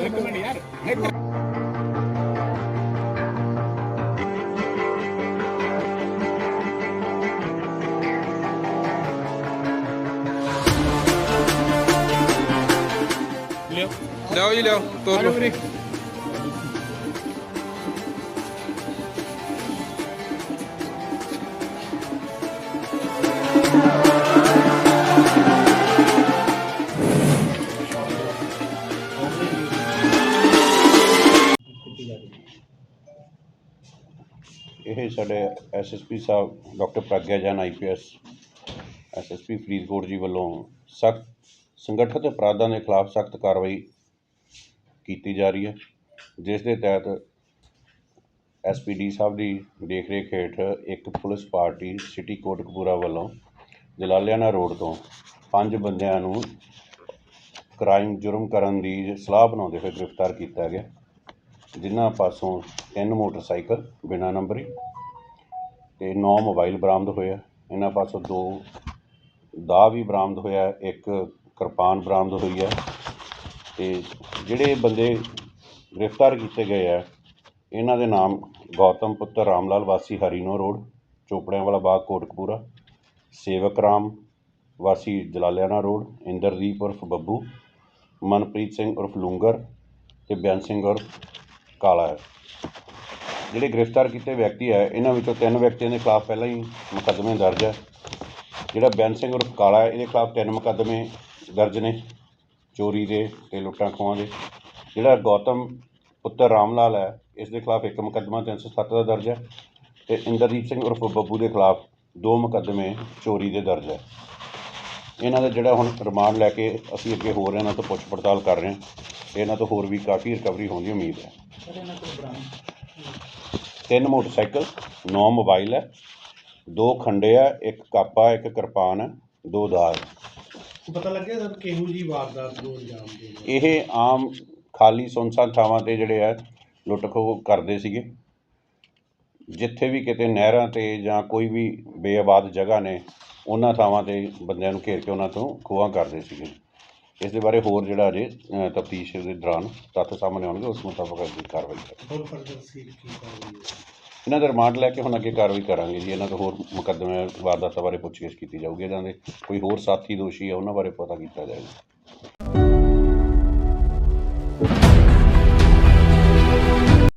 ਇੱਕ ਮਿੰਟ ਯਾਰ ਇੱਕ ਲਿਓ ਇਹ ਸਾਡੇ ਐਸਐਸਪੀ ਸਾਹਿਬ doctor Pragya Jain IPS SSP Faridkot ji ਵੱਲੋਂ ਸਖਤ ਸੰਗਠਿਤ ਅਪਰਾਧਾਂ ਦੇ ਖਿਲਾਫ ਸਖਤ ਕਾਰਵਾਈ ਕੀਤੀ ਜਾ ਰਹੀ ਹੈ, ਜਿਸ ਦੇ ਤਹਿਤ ਐਸਪੀਡੀ ਸਾਹਿਬ ਦੀ ਦੇਖਰੇਖ ਹੇਠ ਇੱਕ ਪੁਲਿਸ ਪਾਰਟੀ ਸਿਟੀ ਕੋਟਕਪੂਰਾ ਵੱਲੋਂ ਜਲਾਲਿਆਣਾ ਰੋਡ ਤੋਂ ਪੰਜ ਬੰਦਿਆਂ ਨੂੰ ਕ੍ਰਾਈਮ ਜੁਰਮ ਕਰਨ ਦੀ ਸਲਾਹ ਬਣਾਉਂਦੇ ਹੋਏ ਗ੍ਰਿਫਤਾਰ ਕੀਤਾ ਗਿਆ। ਜਿਨ੍ਹਾਂ ਪਾਸੋਂ ਤਿੰਨ ਮੋਟਰਸਾਈਕਲ ਬਿਨਾਂ ਨੰਬਰੀ ਤੇ ਨੌ ਮੋਬਾਈਲ ਬਰਾਮਦ ਹੋਏ ਆ। ਇਹਨਾਂ ਪਾਸੋਂ ਦੋ ਦਾ ਵੀ ਬਰਾਮਦ ਹੋਇਆ ਇੱਕ ਕਿਰਪਾਨ ਬਰਾਮਦ ਹੋਈ ਹੈ ਤੇ ਜਿਹੜੇ ਬੰਦੇ ਗ੍ਰਿਫਤਾਰ ਕੀਤੇ ਗਏ ਆ, ਇਹਨਾਂ ਦੇ ਨਾਮ ਗੌਤਮ ਪੁੱਤਰ ਰਾਮਲਾਲ ਵਾਸੀ ਹਰੀਨੋ ਰੋਡ ਚੋਪੜਿਆਂ ਵਾਲਾ ਬਾਗ, ਕੋਟਕਪੂਰਾ, ਸੇਵਕ ਰਾਮ ਵਾਸੀ ਜਲਾਲਿਆਣਾ ਰੋਡ, ਇੰਦਰਦੀਪ ਉਰਫ ਬੱਬੂ, ਮਨਪ੍ਰੀਤ ਸਿੰਘ ਉਰਫ ਲੂੰਗਰ ਤੇ ਬਿਆਨ ਸਿੰਘ ਉਰਫ ਕਾਲਾ ਹੈ। ਜਿਹੜੇ ਗ੍ਰਿਫਤਾਰ ਕੀਤੇ ਵਿਅਕਤੀ ਹੈ, ਇਹਨਾਂ ਵਿੱਚੋਂ ਤਿੰਨ ਵਿਅਕਤੀਆਂ ਦੇ ਖਿਲਾਫ ਪਹਿਲਾਂ ਹੀ ਮੁਕੱਦਮੇ ਦਰਜ ਹੈ। ਜਿਹੜਾ ਬੈਨ ਸਿੰਘ ਉਰਫ ਕਾਲਾ ਹੈ, ਇਹਦੇ ਖਿਲਾਫ ਤਿੰਨ ਮੁਕੱਦਮੇ ਦਰਜ ਨੇ, ਚੋਰੀ ਦੇ ਤੇ ਲੁੱਟਾਂ ਖੋਹਾਂ ਦੇ। ਜਿਹੜਾ ਗੌਤਮ ਪੁੱਤਰ ਰਾਮ ਲਾਲ ਹੈ, ਇਸ ਦੇ ਖਿਲਾਫ ਇੱਕ ਮੁਕੱਦਮਾ 307 ਦਾ ਦਰਜ ਹੈ ਤੇ ਇੰਦਰਦੀਪ ਸਿੰਘ ਉਰਫ ਬੱਬੂ ਦੇ ਖਿਲਾਫ ਦੋ ਮੁਕੱਦਮੇ ਚੋਰੀ ਦੇ ਦਰਜ ਹੈ। ਇਹਨਾਂ ਦਾ ਜਿਹੜਾ ਹੁਣ ਰਿਮਾਂਡ ਲੈ ਕੇ ਅਸੀਂ ਅੱਗੇ ਹੋਰ ਇਹਨਾਂ ਤੋਂ ਪੁੱਛ ਪੜਤਾਲ ਕਰ ਰਹੇ ਹਾਂ। ਇਹਨਾਂ ਤੋਂ ਹੋਰ ਵੀ ਕਾਫੀ ਰਿਕਵਰੀ ਹੋਣ ਦੀ ਉਮੀਦ ਹੈ। ਤਿੰਨ ਮੋਟਰਸਾਈਕਲ ਨੌ ਮੋਬਾਈਲ ਹੈ ਦੋ ਖੰਡੇ ਆ ਇੱਕ ਕਾਪਾ ਇੱਕ ਕਿਰਪਾਨ ਹੈ ਦੋ ਦਾਲ ਪਤਾ ਲੱਗਿਆ ਸਰ ਕਿਹੋ ਜੀ ਵਾਰਦਾਤ ਨੂੰ ਅੰਜਾਮ ਦੇ ਇਹ ਆਮ ਖਾਲੀ ਸੁਨਸਾਨ ਥਾਵਾਂ ਤੇ ਜਿਹੜੇ ਆ ਲੁੱਟ ਖੋਹ ਕਰਦੇ ਸੀਗੇ। ਜਿੱਥੇ ਵੀ ਕਿਤੇ ਨਹਿਰਾਂ ਤੇ ਜਾਂ ਕੋਈ ਵੀ ਬੇਆਬਾਦ ਜਗ੍ਹਾ ਨੇ ਉਹਨਾਂ ਥਾਵਾਂ ਤੇ ਬੰਦਿਆਂ ਨੂੰ ਘੇਰ ਕੇ ਉਹਨਾਂ ਤੋਂ ਖੋਹਾਂ ਕਰਦੇ ਸੀਗੇ। ਇਸ ਦੇ ਬਾਰੇ ਹੋਰ ਜਿਹੜਾ ਅਜੇ ਤਫਤੀਸ਼ ਦੇ ਦੌਰਾਨ ਤੱਥ ਸਾਹਮਣੇ ਆਉਣਗੇ ਉਸ ਮੁਤਾਬਕ ਅੱਗੇ ਕਾਰਵਾਈ ਕਰਾਂਗੇ। ਹੋਰ ਫਰਦਰ ਸੀਲ ਕੀ ਕਰ ਇਹਨਾਂ ਦਾ ਰਿਮਾਂਡ ਲੈ ਕੇ ਹੁਣ ਅੱਗੇ ਕਾਰਵਾਈ ਕਰਾਂਗੇ ਜੀ। ਇਹਨਾਂ ਤੋਂ ਹੋਰ ਮੁਕੱਦਮੇ ਵਾਰਦਾਤਾਂ ਬਾਰੇ ਪੁੱਛਗਿੱਛ ਕੀਤੀ ਜਾਊਗੀ। ਇਹਨਾਂ ਦੇ ਕੋਈ ਹੋਰ ਸਾਥੀ ਦੋਸ਼ੀ ਆ ਉਹਨਾਂ ਬਾਰੇ ਪਤਾ ਕੀਤਾ ਜਾਏਗਾ।